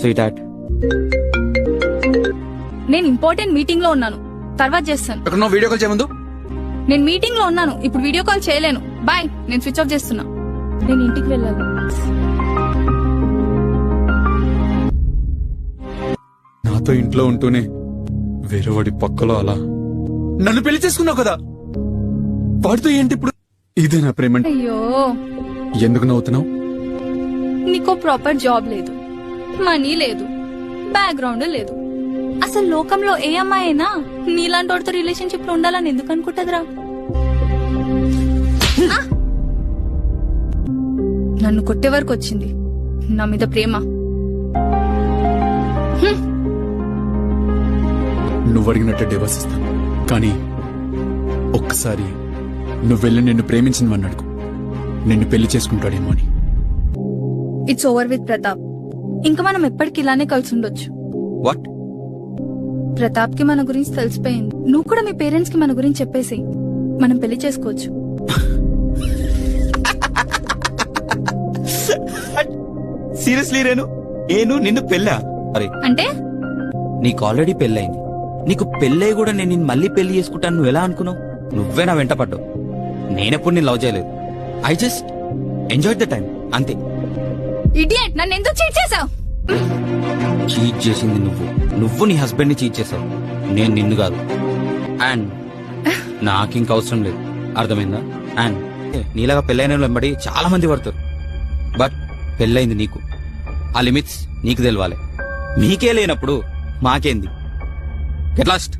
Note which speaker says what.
Speaker 1: Sweet heart
Speaker 2: నేను important మీటింగ్లో ఉన్నాను. తర్వాత చేస్తాను.
Speaker 3: ఎక్కడ వీడియో కాల్ చేయముందు
Speaker 2: నేను మీటింగ్లో ఉన్నాను. ఇప్పుడు వీడియో కాల్ చేయలేను. బాయ్ నేను స్విచ్ ఆఫ్ చేస్తున్నా. నేను ఇంటికి వెళ్ళాలి.
Speaker 3: నాతో ఇంట్లో ఉంటూనే వేరేవాడి పక్కలో అలా. నన్ను పెళ్ళి చేసుకున్నావు కదా? వాడితో ఏంటి ఇప్పుడు? ఇదే నా ప్రేమ అంటే.
Speaker 2: అయ్యో.
Speaker 3: ఎందుకు నవ్వుతున్నావు?
Speaker 2: నీకో ప్రాపర్ జాబ్ లేదు. మనీ లేదు. బ్యాక్గ్రౌండ్ లేదు. అసలు లోకంలో ఏ అమ్మాయి అయినా నీలాంటి వాడితో రిలేషన్షిప్లో ఉండాలని ఎందుకు అనుకుంటదిరా! నన్ను కొట్టే వరకు వచ్చింది. నా మీద ప్రేమ.
Speaker 3: నువ్వు అడిగినట్టు డివర్స్ ఇస్తాను. కానీ ఒక్కసారి నువ్వు వెళ్ళి నిన్ను ప్రేమించిన అడుగు. నిన్ను పెళ్ళి చేసుకుంటాడేమో అని.
Speaker 2: It's over with Pratap. ఇంకా మనం ఎప్పటికి ఇలానే కలిసి ఉండొచ్చు.
Speaker 1: వాట్
Speaker 2: ప్రతాప్కి మన గురించి తెలిసిపోయింది. నువ్వు కూడా మీ పేరెంట్స్కి మన గురించి చెప్పేసి మనం పెళ్ళి చేసుకోవచ్చు.
Speaker 1: సీరియస్లీ రేను ఏను నిన్ను పెళ్ళా? అరే.
Speaker 2: అంటే?
Speaker 1: నీకు ఆల్రెడీ పెళ్ళైంది నీకు పెళ్ళై కూడా నేను నిన్ను మళ్ళీ పెళ్ళి చేసుకుంటాను. నువ్వు ఎలా అనుకున్నావు? నువ్వే నా వెంట పడ్డావు. నేనెప్పుడు నేను లవ్ చేయలేదు. I just enjoy the time అంతే.
Speaker 2: ఇడియట్ నన్ను ఎందుకు చీట్ చేసావు
Speaker 1: చీట్ చేసింది నువ్వు. నువ్వు నీ హస్బెండ్ని చీట్ చేసావు నేను నిన్ను కాదు. అండ్ నాకు ఇంక అవసరం లేదు. అర్థమైందా? అండ్ నీలాగా పెళ్ళైన వెంబడి చాలా మంది పడతారు. బట్ పెళ్ళైంది నీకు. ఆ లిమిట్స్ నీకు తెలవాలి. మీకే లేనప్పుడు మాకేంది? Get lost